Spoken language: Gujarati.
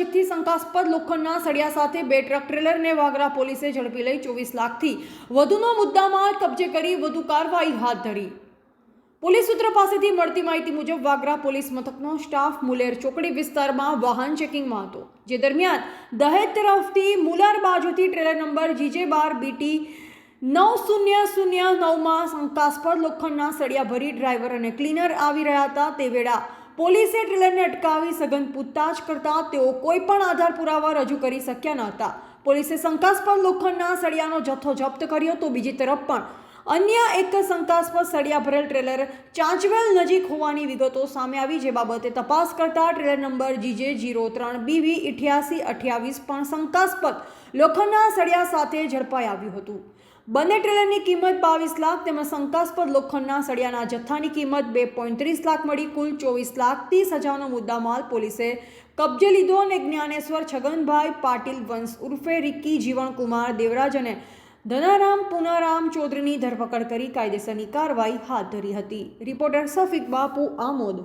લોખંડના સળિયા સાથે બે ટ્રક ટ્રેલરને વાગરા પોલીસે ઝડપી લઈ ચોવીસ લાખથી વધુનો મુદ્દામાલ કબજે કરી વધુ કાર્યવાહી હાથ ધરી. પોલીસ સૂત્ર પાસેથી મળતી માહિતી મુજબ વાગરા પોલીસ મથકનો સ્ટાફ મુલેર ચોકડી વિસ્તારમાં વાહન ચેકિંગમાં હતો, જે દરમિયાન દહેજ તરફથી મુલાર બાજુથી ટ્રેલર નંબર જીજે બાર બીટી નવ શૂન્ય શૂન્ય નવમાં શંકાસ્પદ લોખંડના સળિયા ભરી ડ્રાઈવર અને ક્લીનર આવી રહ્યા હતા. તે વેળા પોલીસે ટ્રેલરને અટકાવી સઘન પૂછતાછ કરતા તેઓ કોઈ પણ આધાર પુરાવા રજૂ કરી શક્યા ન હતા પોલીસે શંકાસ્પદ લોખંડના સળિયાનો જથ્થો જપ્ત કર્યો તો બીજી તરફ પણ અન્ય એક શંકાસ્પદ સળિયા ભરેલ ટ્રેલર ચાંચવેલ નજીક હોવાની વિગતો સામે આવી જે બાબતે તપાસ કરતા ટ્રેલર નંબર જીજે જીરો ત્રણ બીવી ઇઠ્યાસી અઠ્યાવીસ પણ શંકાસ્પદ લોખંડના સળિયા સાથે ઝડપાઈ આવ્યું હતું. બંને ટ્રેલરની કિંમત બાવીસ લાખ તેમજ શંકાસ્પદ લોખંડના સળિયાના જથ્થાની કિંમત બે પોઈન્ટ ત્રીસ લાખ મળી, કુલ ચોવીસ લાખ ત્રીસ હજારનો મુદ્દામાલ પોલીસે કબજે લીધો અને જ્ઞાનેશ્વર છગનભાઈ પાટીલ વંશ ઉર્ફે રિક્કી જીવણકુમાર દેવરાજ અને ધનારામ પુનારામ ચૌધરીની ધરપકડ કરી કાયદેસરની કાર્યવાહી હાથ ધરી હતી. રિપોર્ટર સફિક બાપુ આમોદ.